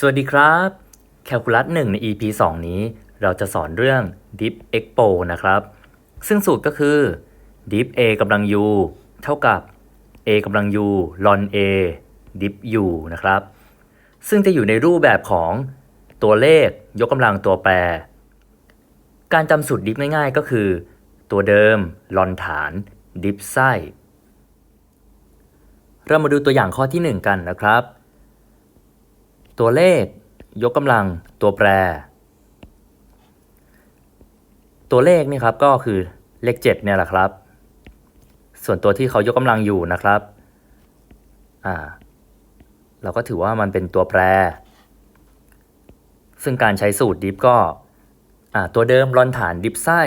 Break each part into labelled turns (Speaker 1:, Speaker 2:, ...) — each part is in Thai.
Speaker 1: สวัสดีครับแคลคูลัส1ใน EP 2 นี้ เราจะสอนเรื่อง dip expo นะครับ ซึ่งสูตรก็คือ dip a กำลัง u เท่ากับ a กำลัง u ln a dip u นะครับ ซึ่งจะอยู่ในรูปแบบของตัวเลขยกกำลังตัวแปร การจำสูตร dip ง่ายๆ ก็คือ ตัวเดิมลอนฐาน dip ไส้ เรามาดูตัวอย่างข้อที่ 1 กันนะครับ ตัวเลข ยกกำลัง ตัวแปร ตัวเลขนี่ครับก็คือเลข 7 เนี่ยแหละครับ ส่วนตัวที่เขายกกำลังอยู่นะครับอ่าเราก็ถือว่ามันเป็นตัวแปร ซึ่งการใช้สูตรดิฟก็อ่าตัวเดิมรอนฐานดิฟไส้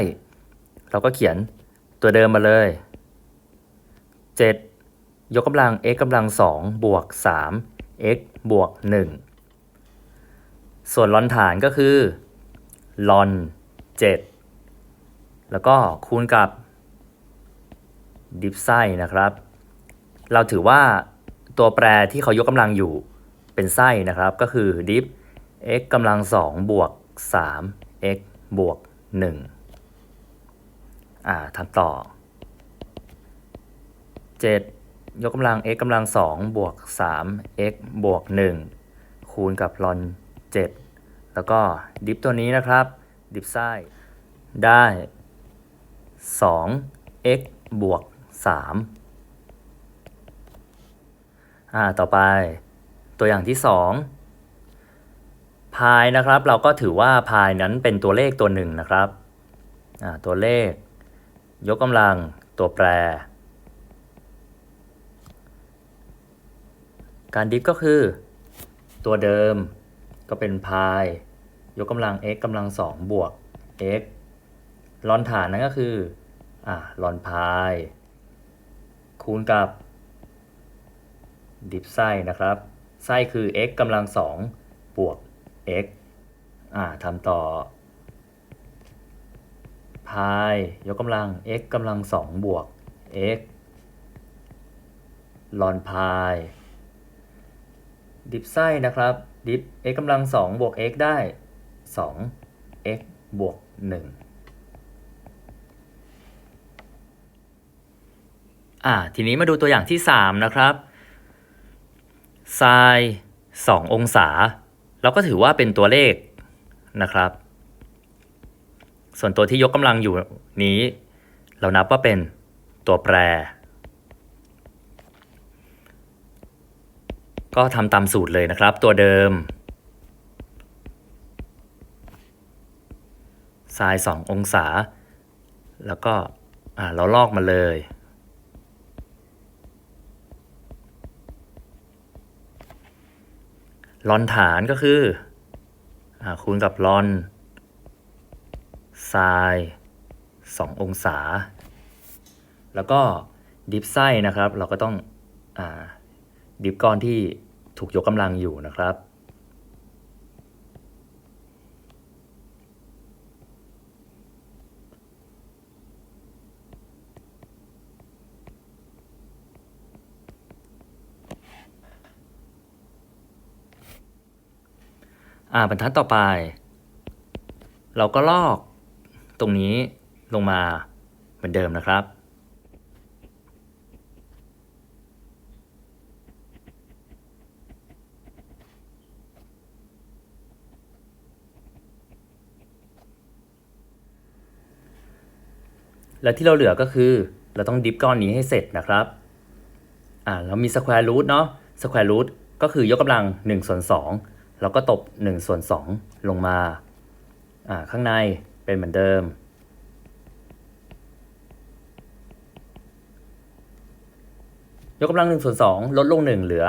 Speaker 1: เราก็เขียนตัวเดิมมาเลย 7 ยกกำลัง x กำลัง 2 บวก 3 x บวก 1 ส่วนลอนฐานก็คือลอน 7 แล้วก็คูณกับดิฟไส้นะครับ เราถือว่าตัวแปรที่เขายกกำลังอยู่เป็นไส้นะครับ ก็คือดิฟ x กำลัง2บวก 3 x บวก 1 อ่าทำต่อ 7 ยกกำลัง x กำลัง2บวก 3 x บวก 1 คูณกับลอน 7 แล้วก็ดิฟตัวนี้นะครับ ดิฟไส้ได้ 2 x บวก3อ่าต่อไปตัวอย่างที่ 2 พายนะครับ เราก็ถือว่าพายนั้นเป็นตัวเลขตัวหนึ่งนะครับอ่าตัวเลข ยกกำลังตัวแปร การดิฟก็คือ ตัวเดิม ก็เป็นพายยกกำลัง x กำลัง2บวก x ลอนฐานนั้นก็คืออ่าลอนพายคูณกับ ดิฟไส้นะครับ ไส้คือ x กำลัง2บวก x อ่าทำต่อพายยกกำลัง x กำลัง2บวก x ลอนพาย ดิฟไส้นะครับ ดิฟ x กำลัง 2 บวก x ได้ 2 x บวก 1 อ่า ทีนี้มาดูตัวอย่างที่ 3 นะครับไซน์2องศา เราก็ถือว่าเป็นตัวเลขนะครับ ส่วนตัวที่ยกกำลังอยู่นี้ เรานับว่าเป็นตัวแปร ก็ทำตามสูตรเลยนะครับ ตัวเดิมไซน์2องศา แล้วก็เราลอกมาเลย ลอนฐานก็คืออคูณกับลอนไซน์2องศา แล้วก็ดิฟไส้นะครับ เราก็ต้องอ ดิฟก้อนที่ถูกยกกำลังอยู่นะครับอ่าบรรทัดต่อไป เราก็ลอกตรงนี้ลงมาเหมือนเดิมนะครับ และที่เราเหลือก็คือ เราต้องดิฟก้อนนี้ให้เสร็จนะครับ อ่าเรามีสแควร์รูทเนาะสแควร์รูทก็คือยกกำลัง1ส่วน2แล้วก็ตบ1ส่วน2ลงมาอ่าข้างในเป็นเหมือนเดิม ยกกำลัง1ส่วน2ลดลง 1 เหลือ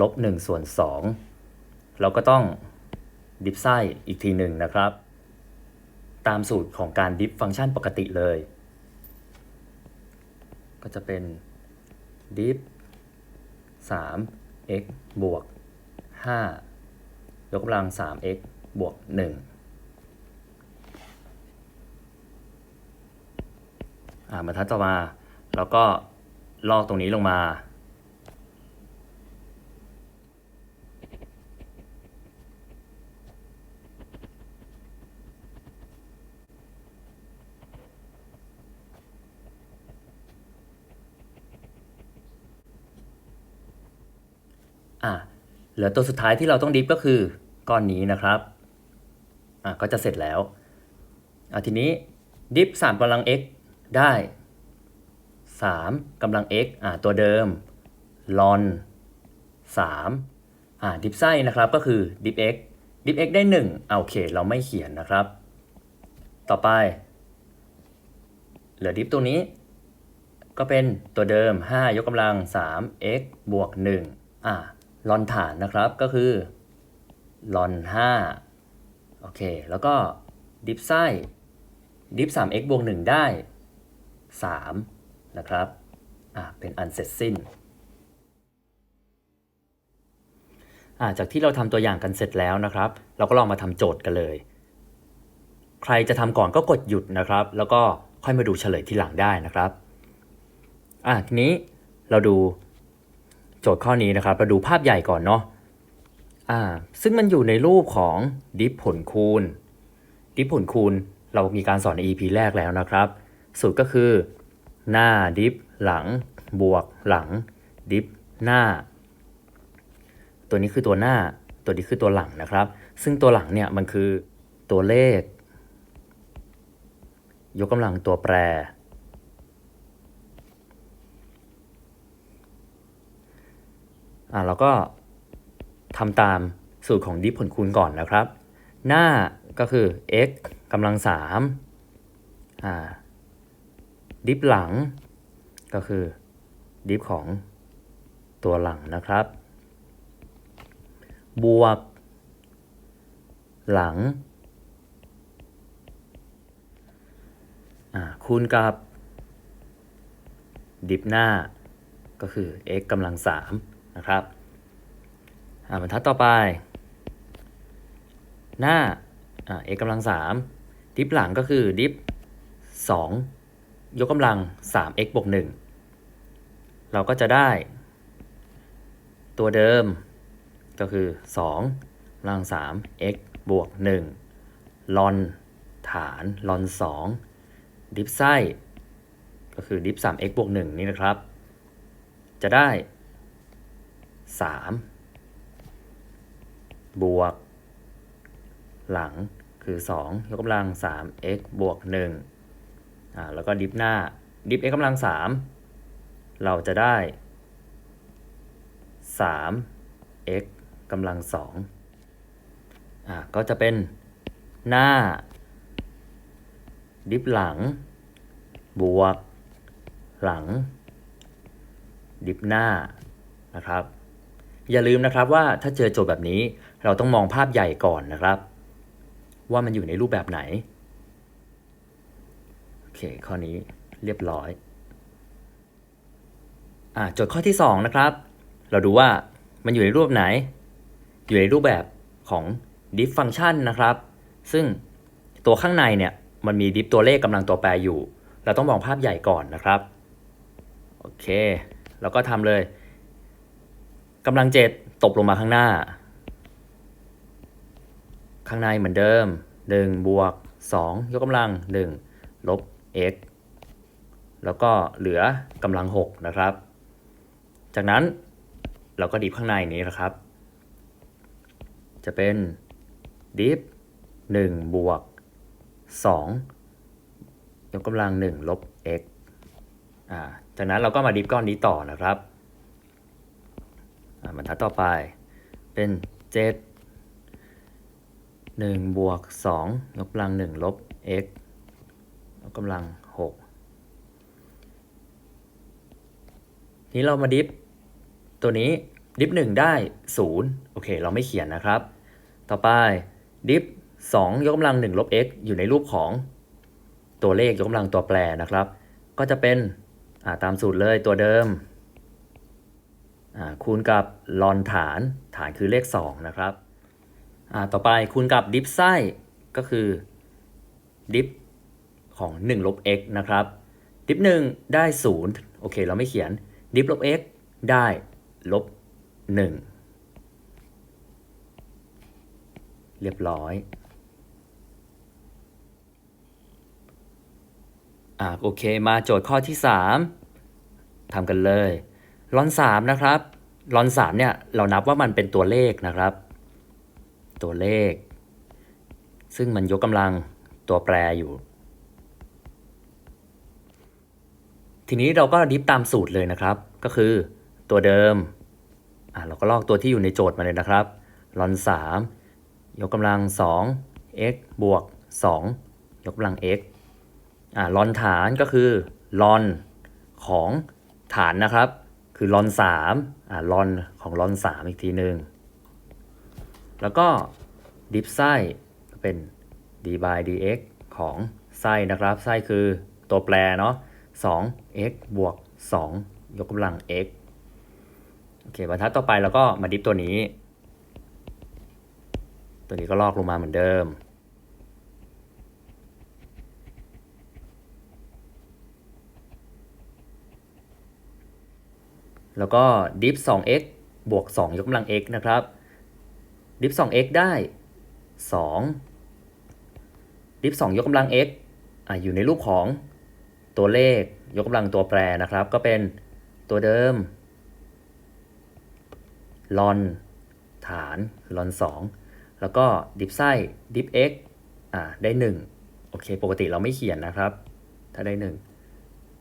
Speaker 1: ลบ1ส่วน2เราก็ต้องดิฟไส้อีกทีหนึ่งนะครับ ตามสูตรของการดิฟฟังก์ชันปกติเลย ก็จะเป็นดิฟ3 x บวก 5 ยกกำลัง 3x บวก 1 อ่าบรรทัดต่อมา แล้วก็ลอกตรงนี้ลงมา อ อะ เหลือตัวสุดท้ายที่เราต้องดิฟก็คือก้อนนี้นะครับอะก็จะเสร็จแล้วอะทีนี้ดิฟ3กำลัง x ได้ 3กำลัง x อะตัวเดิมลอน3อะดิฟไส้นะครับก็คือดิฟ x ดิฟ x ได้1อะโอเคเราไม่เขียนนะครับ ต่อไป เหลือดิฟตัวนี้ ก็เป็นตัวเดิม 5 ยกกำลัง 3 x บวก1อะ ลอนฐานนะครับก็คือลอน5โอเค แล้วก็ดิฟไส้ดิฟ 3x บวก1ได้ 3 นะครับ อะเป็นอันเสร็จสิ้น อะจากที่เราทำตัวอย่างกันเสร็จแล้วนะครับ เราก็ลองมาทำโจทย์กันเลย ใครจะทำก่อนก็กดหยุดนะครับ แล้วก็ค่อยมาดูเฉลยทีหลังได้นะครับ อะทีนี้เราดู โจทย์ข้อนี้นะครับเราดูภาพใหญ่ก่อนเนาะอ่าซึ่งมันอยู่ในรูปของดิฟผลคูณ ดิฟผลคูณเรามีการสอนใน EP แรกแล้วนะครับ สูตรก็คือ หน้าดิฟหลัง บวกหลัง ดิฟหน้า ตัวนี้คือตัวหน้า ตัวนี้คือตัวหลังนะครับ ซึ่งตัวหลังเนี่ยมันคือตัวเลข ยกกำลังตัวแปร อ่าเราก็ทำตามสูตรของดิฟผลคูณก่อนนะครับ หน้าก็คือ x กำลังสามอ่าดิฟหลังก็คือ ดิฟของตัวหลังนะครับ บวก หลังอ่าคูณกับ ดิฟหน้าก็คือ x กำลังสาม นะครับอ่าบรรทัดต่อไป หน้าอ่า x กำลังสามดิฟหลังก็คือดิฟสองยกกำลังสาม x บวกหนึ่งเราก็จะได้ ตัวเดิมก็คือสองกำลังสาม x บวกหนึ่งลอนฐานลอนสองดิฟไส้ ก็คือดิฟสาม x บวกหนึ่งนี่นะครับ จะได้ 3 บวก หลังคือ 2 ยกกำลัง 3 x บวก1อ่าแล้วก็ดิฟหน้า ดิฟ x กำลัง 3 เราจะได้ 3 x กำลัง2อ่าก็จะเป็นหน้า ดิฟหลัง บวก หลัง ดิฟหน้านะครับ อย่าลืมนะครับว่าถ้าเจอโจทย์แบบนี้ เราต้องมองภาพใหญ่ก่อนนะครับ ว่ามันอยู่ในรูปแบบไหน โอเค ข้อนี้เรียบร้อยอ่าโจทย์ข้อที่ 2 นะครับ เราดูว่ามันอยู่ในรูปไหน อยู่ในรูปแบบของ diff function นะครับ ซึ่งตัวข้างในเนี่ยมันมี diff ตัวเลขกำลังตัวแปรอยู่ เราต้องมองภาพใหญ่ก่อนนะครับ โอเค เราก็ทำเลย กำลังเจ็ดตกลงมาข้างหน้า ข้างในเหมือนเดิม1บวก2ยกกำลัง 1 ลบ x แล้วก็เหลือกำลัง 6 นะครับ จากนั้นเราก็ดิฟข้างในนี้นะครับ จะเป็นดิฟ1บวก2ยกกำลัง 1 ลบ x อ่าจากนั้นเราก็มาดิฟก้อนนี้ต่อนะครับ บรรทัดต่อไปเป็น 7 1 บวก 2 ยกกำลัง 1 ลบ x ยกกำลัง 6 นี้เรามาดิฟตัวนี้ดิฟ 1 ได้ 0 โอเค เราไม่เขียนนะครับ ต่อไปดิฟ 2 ยกกำลัง 1 ลบ x อยู่ในรูปของตัวเลขยกกำลังตัวแปรนะครับ ก็จะเป็นตามสูตรเลยตัวเดิม คูณกับลอนฐานฐานคือเลข 2 นะครับต่อไปคูณกับดิฟไส้ก็คือดิฟของ1ลบ x นะครับดิฟ1ได้ 0 โอเค เราไม่เขียนดิฟลบ x ได้ลบ 1 เรียบร้อยอ่าโอเค มาโจทย์ข้อที่ 3ทำกันเลย ลอน3นะครับลอนสามเนี่ยเรานับว่ามันเป็นตัวเลขนะครับ ตัวเลข ซึ่งมันยกกำลังตัวแปรอยู่ ทีนี้เราก็ดิฟตามสูตรเลยนะครับ ก็คือตัวเดิมอะเราก็ลอกตัวที่อยู่ในโจทย์มาเลยนะครับลอน3ยกกำลัง 2 x บวก 2 ยกกำลัง x อะลอนฐานก็คือลอนของฐานนะครับ คือลอน3อะลอนของลอน3อีกทีหนึ่งแล้วก็ดิฟไส้เป็น d by dx ของไส้นะครับไส้คือตัวแปรเนาะ 2x บวก 2 ยกกำลัง x โอเคบรรทัดต่อไปเราก็มาดิฟตัวนี้ ตัวนี้ก็ลอกลงมาเหมือนเดิม แล้วก็ดิฟ 2x บวก 2 ยกกำลัง x นะครับ ดิฟ 2x ได้ 2 ดิฟ 2 ยกกำลัง x อะอยู่ในรูปของตัวเลขยกกำลังตัวแปรนะครับ ก็เป็นตัวเดิมลอนฐานคือลอน 2 แล้วก็ดิฟไส้ดิฟ x อ่าได้ 1 โอเค ปกติเราไม่เขียนนะครับ ถ้าได้ 1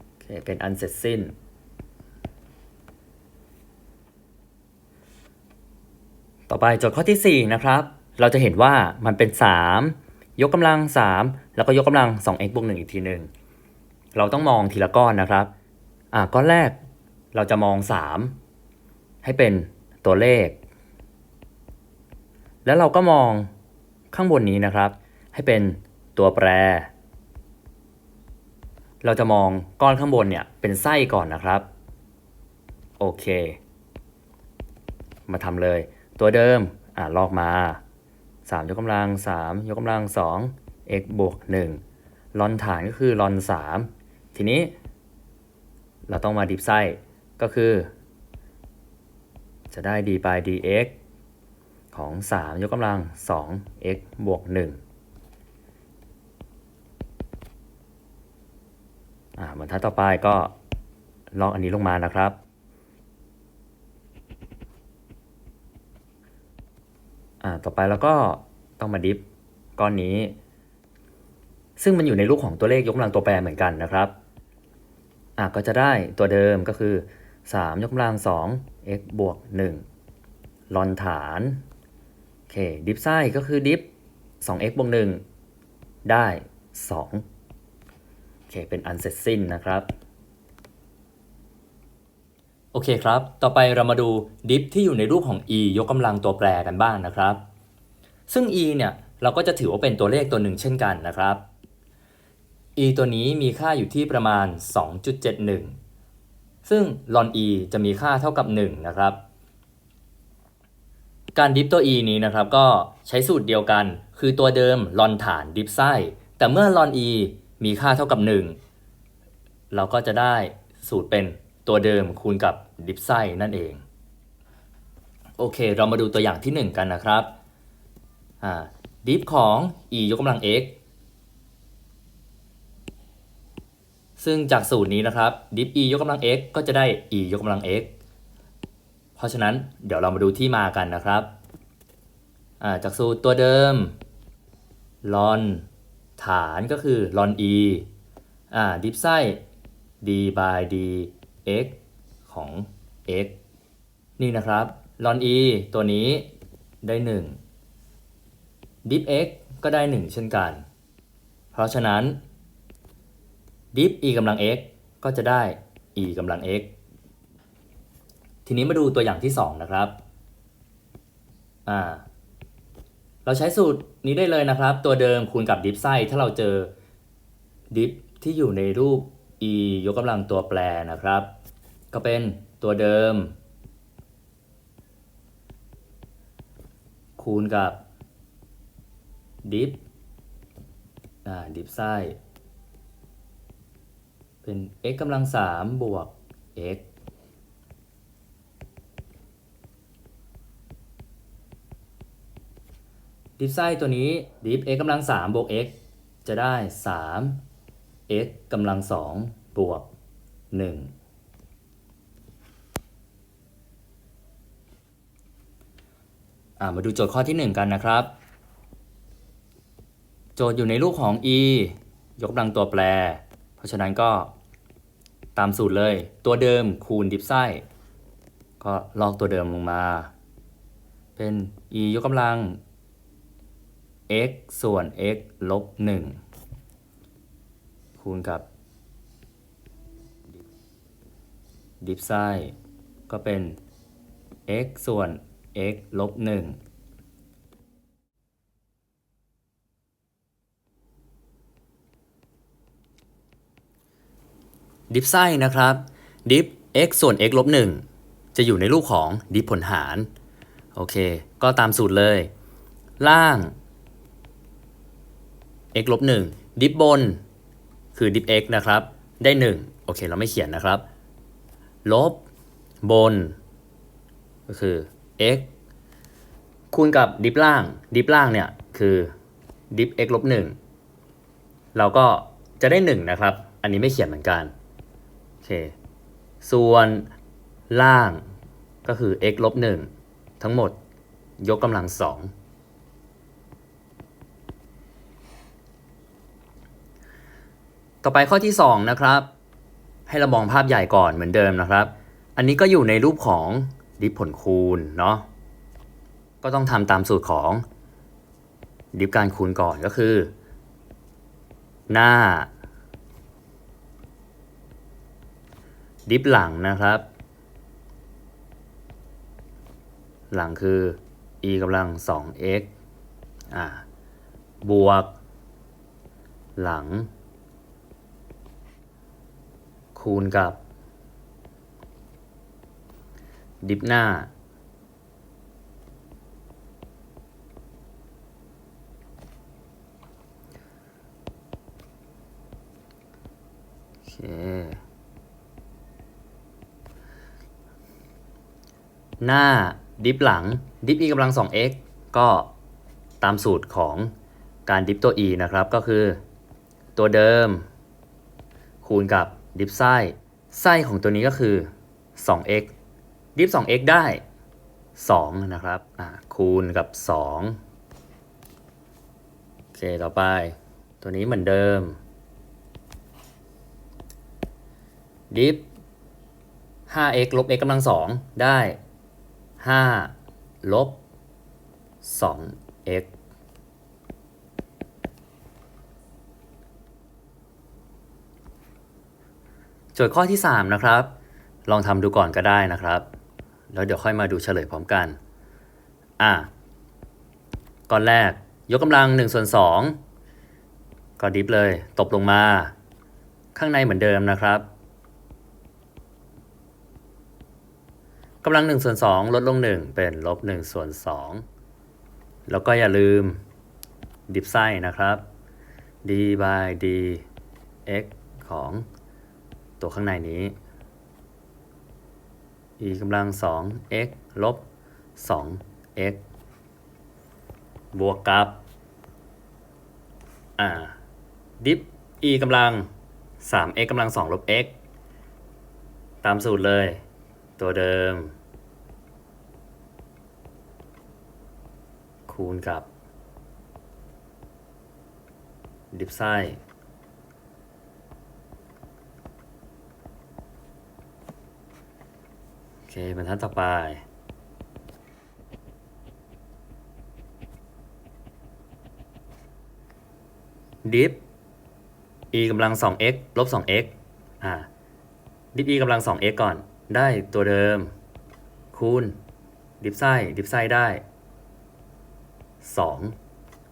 Speaker 1: โอเค เป็นอันเสร็จสิ้น ต่อไปโจทย์ข้อที่ 4 นะครับ เราจะเห็นว่ามันเป็น 3 ยกกำลัง 3 แล้วก็ยกกำลัง 2x บวก1อีกทีหนึ่งเราต้องมองทีละก้อนนะครับ อ่าก้อนแรกเราจะมอง 3 ให้เป็นตัวเลข แล้วเราก็มองข้างบนนี้นะครับ ให้เป็นตัวแปร เราจะมองก้อนข้างบนเนี่ยเป็นไส้ก่อนนะครับ โอเค มาทำเลย ตัวเดิมอ่าลอกมา 3 ยกกำลัง 3 ยกกำลัง 2 x บวก1ลอนฐานก็คือลอน 3 ทีนี้ เราต้องมาดิฟไส้ก็คือ จะได้ d by dx ของ 3 ยกกำลัง 2 x บวก1อ่าบรรทัดต่อไปก็ลอกอันนี้ลงมานะครับ อ่าต่อไปเราก็ต้องมาดิฟก้อนนี้ ซึ่งมันอยู่ในรูปของตัวเลขยกกำลังตัวแปรเหมือนกันนะครับอะก็จะได้ตัวเดิมก็คือ 3 ยกกำลัง 2 x บวก 1 ลอนฐานโอเคดิฟไส้ก็คือดิฟ 2x บวก 1 ได้ 2โอเคเป็นอันเสร็จสิ้นนะครับ โอเคครับ ต่อไปเรามาดูดิฟที่อยู่ในรูปของ e ยกกำลังตัวแปรกันบ้างนะครับ ซึ่ง e เนี่ยเราก็จะถือว่าเป็นตัวเลขตัวหนึ่งเช่นกันนะครับ e ตัวนี้มีค่าอยู่ที่ประมาณ 2.71 ซึ่ง ln e จะมีค่าเท่ากับ 1 นะครับ การดิฟตัว e นี้นะครับก็ใช้สูตรเดียวกัน คือตัวเดิม ln ฐานดิฟไส้ แต่เมื่อ ln e มีค่าเท่ากับ 1 เราก็จะได้สูตรเป็น ตัวเดิมคูณกับดิฟไส้นั่นเอง โอเค เรามาดูตัวอย่างที่ 1 กันนะครับดิฟของ e ยกกำลัง x ซึ่งจากสูตรนี้นะครับ diff e ยกกำลัง x ก็จะได้ e ยกกำลัง x เพราะฉะนั้นเดี๋ยวเรามาดูที่มากันนะครับาจากสูตรตัวเดิม ln ฐานก็คือ ln e อ่า diff ไส้ d by d x ของ x นี่นะครับ ln e ตัวนี้ได้ 1 diff x ก็ได้ 1 เช่นกัน เพราะฉะนั้นดิฟ e กำลัง x ก็จะได้ e กำลัง x ทีนี้มาดูตัวอย่างที่ 2 นะครับอ่าเราใช้สูตรนี้ได้เลยนะครับ ตัวเดิมคูณกับดิฟไส้ถ้าเราเจอดิฟที่อยู่ในรูป e ยกกำลังตัวแปรนะครับ ก็เป็นตัวเดิม คูณกับดิฟอ่าดิฟไส้เป็น x กำลัง3บวก x ดิฟไส้ตัวนี้ดิฟ x กำลัง3บวก x จะได้3 x กำลัง2บวก1อ่ามาดูโจทย์ข้อที่ 1 กันนะครับ โจทย์อยู่ในรูปของ e ยกกำลังตัวแปร เพราะฉะนั้นก็ตามสูตรเลย ตัวเดิมคูณดิฟไส้ก็ลอกตัวเดิมลงมา เป็น e ยกกำลัง x ส่วน x ลบ1 คูณกับดิฟไส้ก็เป็น x ส่วน x ลบ1ดิฟไส้นะครับดิฟ x ส่วน x ลบ1จะอยู่ในรูปของดิฟผลหาร โอเค ก็ตามสูตรเลย ล่าง x ลบ1ดิฟบน คือดิฟ x นะครับ ได้ 1 โอเค เราไม่เขียนนะครับ ลบบน ก็คือ x คูณกับดิฟล่าง ดิฟล่างเนี่ย คือดิฟ x ลบ1เราก็จะได้ 1 นะครับ อันนี้ไม่เขียนเหมือนกัน โอเค ส่วนล่างก็คือ x ลบ1ทั้งหมดยกกำลัง2 ต่อไปข้อที่ 2 นะครับ ให้เรามองภาพใหญ่ก่อนเหมือนเดิมนะครับ อันนี้ก็อยู่ในรูปของดิฟผลคูณเนาะก็ต้องทำตามสูตรของดิฟการคูณก่อนก็คือ หน้า ดิฟหลังนะครับ หลังคือ e กำลัง 2x อ่าบวก หลัง คูณกับ ดิฟหน้า โอเคหน้าดิฟหลัง ดิฟ e กำลัง 2x ก็ตามสูตรของการดิฟตัว e นะครับ ก็คือตัวเดิมคูณกับ ดิฟไส้ไส้ของตัวนี้ก็คือ 2x ดิฟ 2x ได้ 2 นะครับคูณกับ 2 โอเค ต่อไป ตัวนี้เหมือนเดิม ดิฟ 5x ลบ x กำลัง 2 ได้ 5 ลบ 2x โจทย์ข้อที่ 3 นะครับ ลองทำดูก่อนก็ได้นะครับ แล้วเดี๋ยวค่อยมาดูเฉลยพร้อมกัน อะก้อนแรก ยกกำลัง1ส่วน2ก็ดิฟเลย ตบลงมา ข้างในเหมือนเดิมนะครับกำลัง1ส่วน2ลดลง 1 เป็นลบ1ส่วน2แล้วก็อย่าลืมดิฟไส้นะครับ d by d x ของ ตัวข้างในนี้ e กำลัง 2x ลบ 2x บวกกับ อ่า ดิฟ e กำลัง 3x กำลัง 2 ลบ x ตามสูตรเลย ตัวเดิม คูณกับ ดิฟไส้ โอ เคบรรทัดต่อไป ดิฟ e กำลัง 2x ลบ 2x อ่า ดิฟ e กำลัง 2x ก่อน ได้ตัวเดิม คูณ ดิฟไส้ดิฟไส้ได้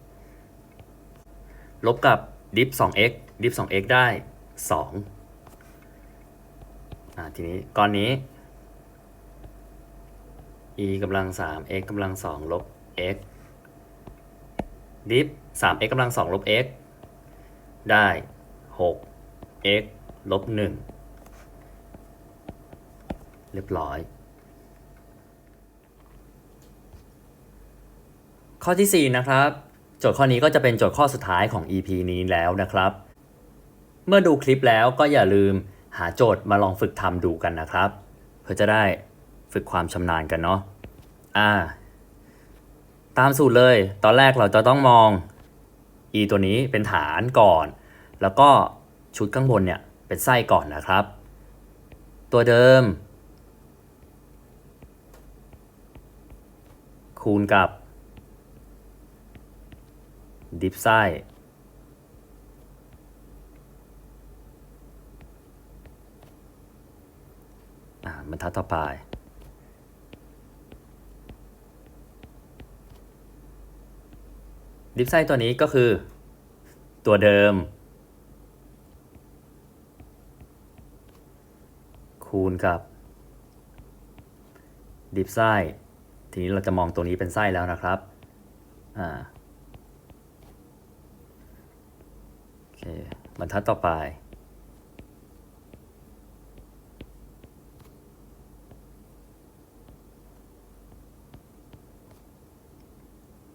Speaker 1: 2 ลบกับดิฟ 2x ดิฟ 2x ได้ 2 อ่า ทีนี้ก้อนนี้ e กำลัง 3x กำลัง2ลบ x ดิฟ 3x กำลัง2ลบ x ได้6 x ลบ1เรียบร้อย ข้อที่ 4 นะครับ โจทย์ข้อนี้ก็จะเป็นโจทย์ข้อสุดท้ายของ EP นี้แล้วนะครับ เมื่อดูคลิปแล้วก็อย่าลืมหาโจทย์มาลองฝึกทำดูกันนะครับ เพื่อจะได้ ฝึกความชำนาญกันเนาะอ่า ตามสูตรเลย ตอนแรกเราจะต้องมอง e ตัวนี้เป็นฐานก่อน แล้วก็ชุดข้างบนเนี่ยเป็นไส้ก่อนนะครับ ตัวเดิม คูณกับ ดิฟไส้อ่าบรรทัดต่อไป ดิฟไส้ตัวนี้ก็คือ ตัวเดิม คูณกับดิฟไส้ทีนี้เราจะมองตัวนี้เป็นไส้แล้วนะครับอ่าโอเคบรรทัดต่อไป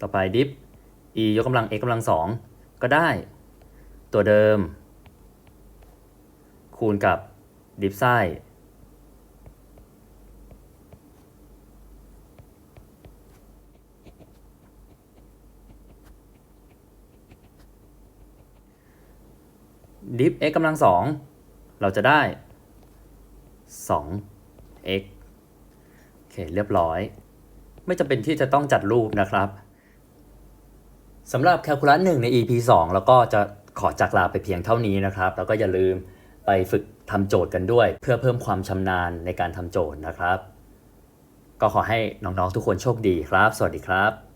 Speaker 1: ต่อไปดิฟ e ยกกำลัง x กำลังสองก็ได้ ตัวเดิม คูณกับดิฟไส้ดิฟ x กำลังสองเราจะได้2 x โอเค เรียบร้อย ไม่จำเป็นที่จะต้องจัดรูปนะครับ สำหรับแคลคูลัสหนึ่งใน EP 2 แล้วก็จะขอจากลาไปเพียงเท่านี้นะครับ แล้วก็อย่าลืมไปฝึกทำโจทย์กันด้วย เพื่อเพิ่มความชำนาญในการทำโจทย์นะครับ ก็ขอให้น้องๆทุกคนโชคดีครับ สวัสดีครับ